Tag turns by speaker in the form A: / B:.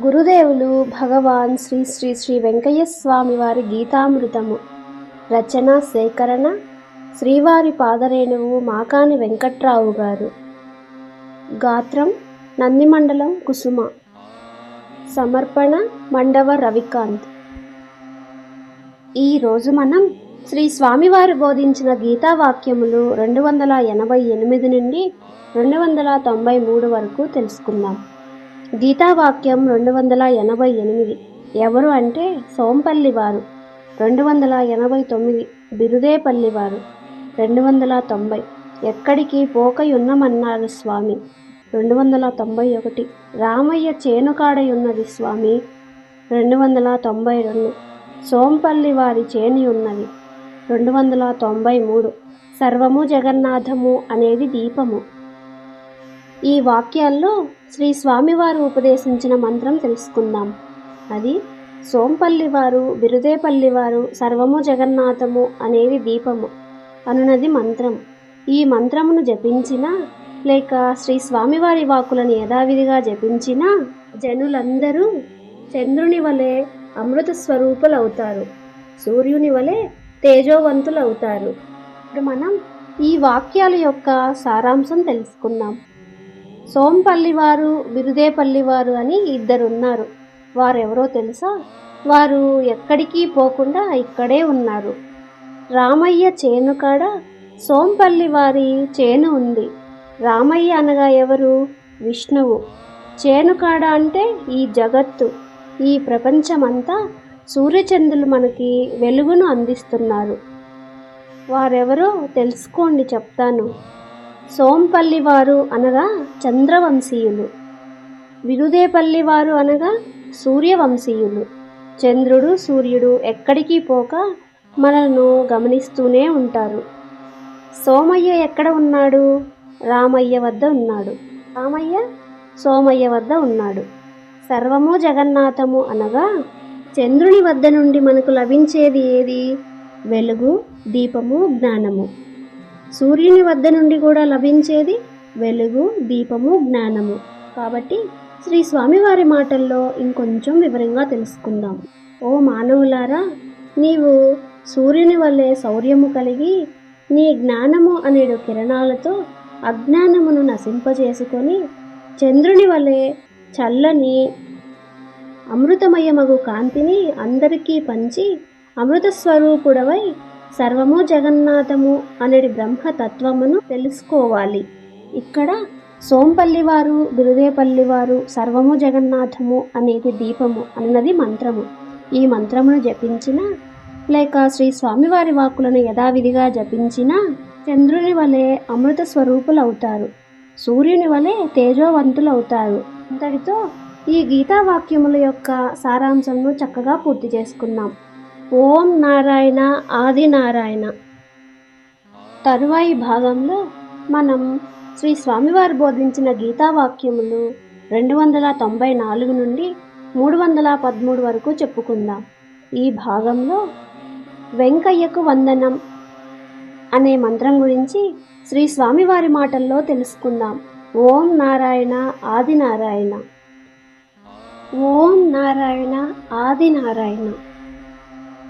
A: గురుదేవులు భగవాన్ శ్రీ శ్రీ శ్రీ వెంకయ్య స్వామి వారి గీతామృతము. రచన సేకరణ శ్రీవారి పాదరేణువు మాకాని వెంకట్రావు గారు. గాత్రం నందిమండలం కుసుమ. సమర్పణ మండవ రవికాంత్. ఈరోజు మనం శ్రీ స్వామివారు బోధించిన గీతా వాక్యములు రెండు వందల ఎనభై ఎనిమిది నుండి రెండు వందల తొంభై మూడు వరకు తెలుసుకుందాం. గీతావాక్యం రెండు వందల ఎనభై ఎనిమిది. ఎవరు అంటే సోంపల్లి వారు. రెండు వందల ఎనభై తొమ్మిది. బిరుదేపల్లి వారు. రెండు వందల తొంభై. ఎక్కడికి పోకయున్నమన్నారు స్వామి. రెండు వందల తొంభై ఒకటి. రామయ్య చేనుకాడయున్నది స్వామి. రెండు వందల తొంభై రెండు. సోంపల్లి వారి చేని ఉన్నది రెండు వందల తొంభై మూడు. సర్వము జగన్నాథము అనేది దీపము. ఈ వాక్యాల్లో శ్రీ స్వామివారు ఉపదేశించిన మంత్రం తెలుసుకుందాం. అది సోంపల్లి వారు బిరుదేపల్లి వారు సర్వము జగన్నాథము అనేది దీపము అనున్నది మంత్రం. ఈ మంత్రమును జపించిన లేక శ్రీ స్వామివారి వాకులను యథావిధిగా జపించిన జనులందరూ చంద్రుని వలె అమృత స్వరూపులవుతారు. సూర్యుని వలె తేజోవంతులవుతారు. ఇప్పుడు మనం ఈ వాక్యాల యొక్క సారాంశం తెలుసుకుందాం. సోంపల్లి వారు అని ఇద్దరు ఉన్నారు వారెవరో తెలుసా? వారు ఎక్కడికి పోకుండా ఇక్కడే ఉన్నారు. రామయ్య చేను కాడ సోంపల్లి వారి చేను ఉంది. రామయ్య అనగా ఎవరు? విష్ణువు. చేను కాడ అంటే ఈ జగత్తు. ఈ ప్రపంచమంతా సూర్యచంద్రులు మనకి వెలుగును అందిస్తున్నారు. వారెవరో తెలుసుకోండి చెప్తాను. సోంపల్లి వారు అనగా చంద్రవంశీయులు. విరుదేపల్లి వారు అనగా సూర్యవంశీయులు. చంద్రుడు సూర్యుడు ఎక్కడికి పోక మనలను గమనిస్తూనే ఉంటారు. సోమయ్య ఎక్కడ ఉన్నాడు? రామయ్య వద్ద ఉన్నాడు. రామయ్య సోమయ్య వద్ద ఉన్నాడు. సర్వము జగన్నాథము అనగా చంద్రుని వద్ద నుండి మనకు లభించేది ఏది? వెలుగు దీపము జ్ఞానము. సూర్యుని వద్ద నుండి కూడా లభించేది వెలుగు దీపము జ్ఞానము. కాబట్టి శ్రీ స్వామివారి మాటల్లో ఇంకొంచెం వివరంగా తెలుసుకుందాం. ఓ మానవులారా నీవు సూర్యుని వల్లే శౌర్యము కలిగి నీ జ్ఞానము అనేడు కిరణాలతో అజ్ఞానమును నశింపజేసుకొని చంద్రుని వలె చల్లని అమృతమయమగు కాంతిని అందరికీ పంచి అమృత స్వరూపుడవై సర్వము జగన్నాథము అనేది బ్రహ్మతత్వమును తెలుసుకోవాలి. ఇక్కడ సోంపల్లి వారు వారు సర్వము జగన్నాథము అనేది దీపము అన్నది మంత్రము. ఈ మంత్రమును జపించిన లేక శ్రీ స్వామివారి వాక్కులను యథావిధిగా జపించిన చంద్రుని వలె అమృత స్వరూపులవుతారు. సూర్యుని వలె తేజోవంతులవుతారు. అంతటితో ఈ గీతావాక్యముల యొక్క సారాంశంను చక్కగా పూర్తి చేసుకున్నాం. ఓం నారాయణ ఆది నారాయణ. తరువాయి భాగంలో మనం శ్రీ స్వామివారు బోధించిన గీతావాక్యములు రెండు వందల తొంభై నాలుగు నుండి మూడు వందల పదమూడు వరకు చెప్పుకుందాం. ఈ భాగంలో వెంకయ్యకు వందనం అనే మంత్రం గురించి శ్రీ స్వామివారి మాటల్లో తెలుసుకుందాం. ఓం నారాయణ ఆది నారాయణ. ఓం నారాయణ ఆది నారాయణ.